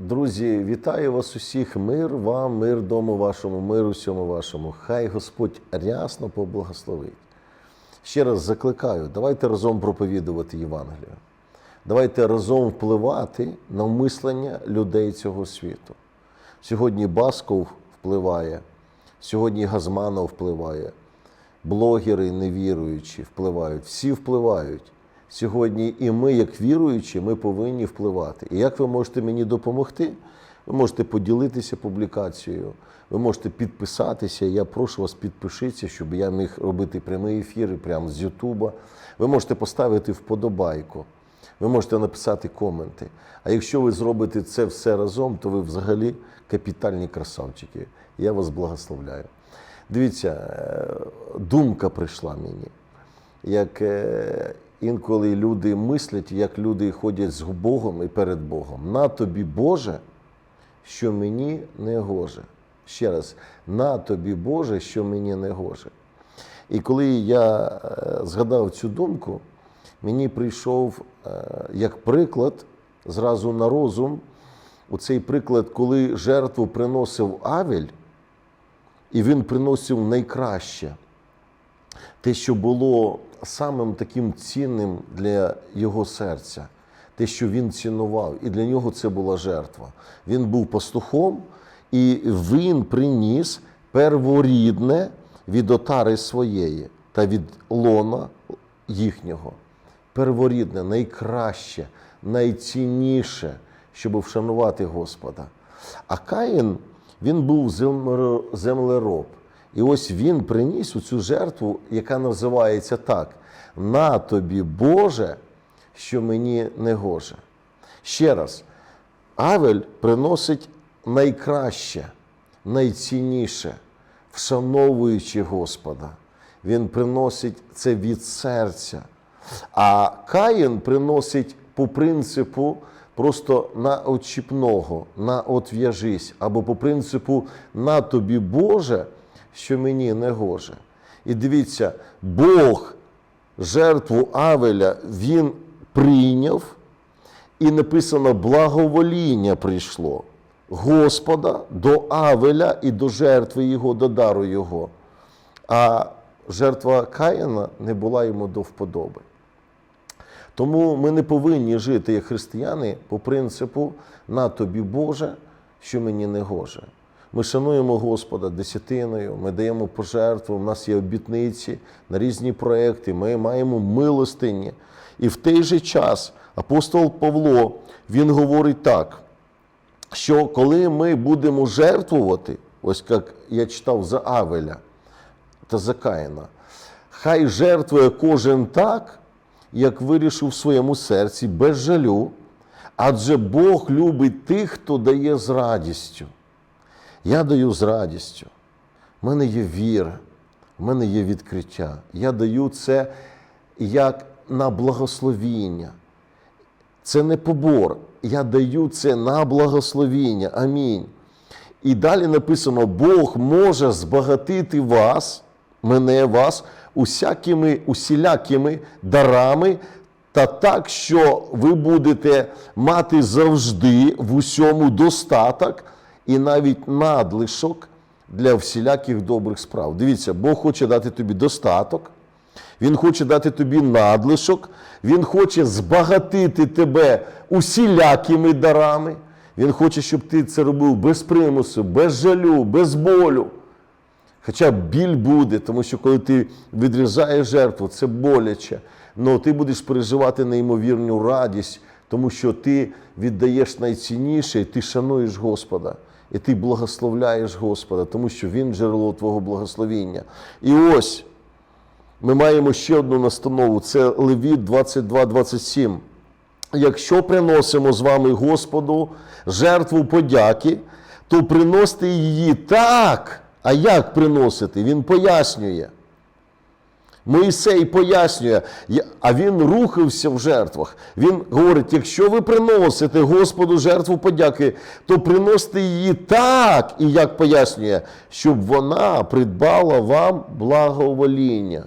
Друзі, вітаю вас усіх. Мир вам, мир дому вашому, мир усьому вашому. Хай Господь рясно поблагословить. Ще раз закликаю, давайте разом проповідувати Євангелію. Давайте разом впливати на мислення людей цього світу. Сьогодні Басков впливає, сьогодні Газманов впливає, блогери невіруючі впливають, всі впливають. Сьогодні і ми, як віруючі, ми повинні впливати. І як ви можете мені допомогти? Ви можете поділитися публікацією, ви можете підписатися. Я прошу вас підпишіться, щоб я міг робити прямі ефіри прямо з Ютуба. Ви можете поставити вподобайку, ви можете написати коменти. А якщо ви зробите це все разом, то ви взагалі капітальні красавчики. Я вас благословляю. Дивіться, е, думка прийшла мені як е, інколи люди мислять, як люди ходять з Богом і перед Богом. На тобі, Боже, що мені не гоже. Ще раз, на тобі, Боже, що мені не гоже. І коли я е, згадав цю думку, мені прийшов е, як приклад зразу на розум у цей приклад, коли жертву приносив Авель, і він приносив найкраще те, що було самим таким цінним для його серця, те, що він цінував, і для нього це була жертва. Він був пастухом, і він приніс перворідне від отари своєї та від лона їхнього. Перворідне, найкраще, найцінніше, щоб вшанувати Господа. А Каїн він був землероб. І ось він приніс у цю жертву, яка називається так: на тобі, Боже, що мені не гоже. Ще раз, Авель приносить найкраще, найцінніше, вшановуючи Господа. Він приносить це від серця. А Каїн приносить по принципу просто на отчіпного, на отв'яжись, або по принципу на тобі, Боже, що мені не гоже. І дивіться, Бог жертву Авеля він прийняв, і написано благовоління прийшло Господа до Авеля і до жертви його, до дару його. А жертва Каїна не була йому до вподоби. Тому ми не повинні жити як християни по принципу на тобі Боже, що мені не гоже. Ми шануємо Господа десятиною, ми даємо пожертву, у нас є обітниці на різні проекти, ми маємо милостині. І в той же час апостол Павло він говорить так, що коли ми будемо жертвувати, ось як я читав за Авеля та за Каїна, хай жертвує кожен так, як вирішив в своєму серці, без жалю, адже Бог любить тих, хто дає з радістю. Я даю з радістю. У мене є віра, в мене є відкриття. Я даю це як на благословіння. Це не побор. Я даю це на благословіння. Амінь. І далі написано: Бог може збагатити вас, мене, вас, усякими, усілякими дарами, та так, що ви будете мати завжди в усьому достаток і навіть надлишок для всіляких добрих справ. Дивіться, Бог хоче дати тобі достаток, Він хоче дати тобі надлишок, Він хоче збагатити тебе усілякими дарами. Він хоче, щоб ти це робив без примусу, без жалю, без болю. Хоча біль буде, тому що коли ти відрізаєш жертву, це боляче. але ти будеш переживати неймовірну радість, тому що ти віддаєш найцінніше, і ти шануєш Господа. І ти благословляєш Господа, тому що Він джерело твого благословіння. І ось ми маємо ще одну настанову: це Левіт 22-27. Якщо приносимо з вами Господу жертву подяки, то приносите її так. А як приносити? Він пояснює. Моїсей пояснює, а він рухався в жертвах. Він говорить: якщо ви приносите Господу жертву подяки, то приносите її так, і як пояснює, щоб вона придбала вам благовоління.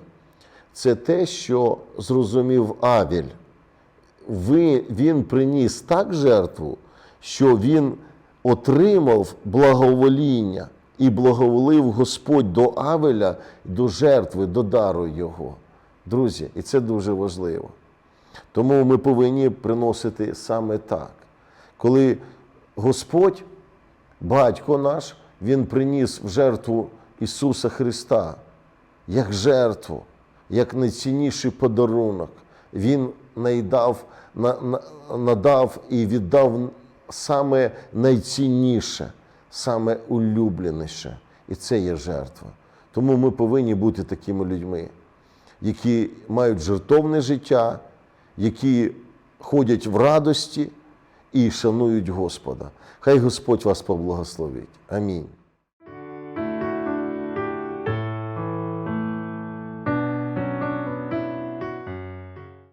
Це те, що зрозумів Авіль. Він приніс так жертву, що він отримав благовоління і благоволив Господь до Авеля, до жертви, до дару його. Друзі, і це дуже важливо. Тому ми повинні приносити саме так. Коли Господь, батько наш, Він приніс в жертву Ісуса Христа як жертву, як найцінніший подарунок. Він найдав, на- на- надав і віддав саме найцінніше, саме улюбленіше. І це є жертва. Тому ми повинні бути такими людьми, які мають жертовне життя, які ходять в радості і шанують Господа. Хай Господь вас поблагословить. Амінь.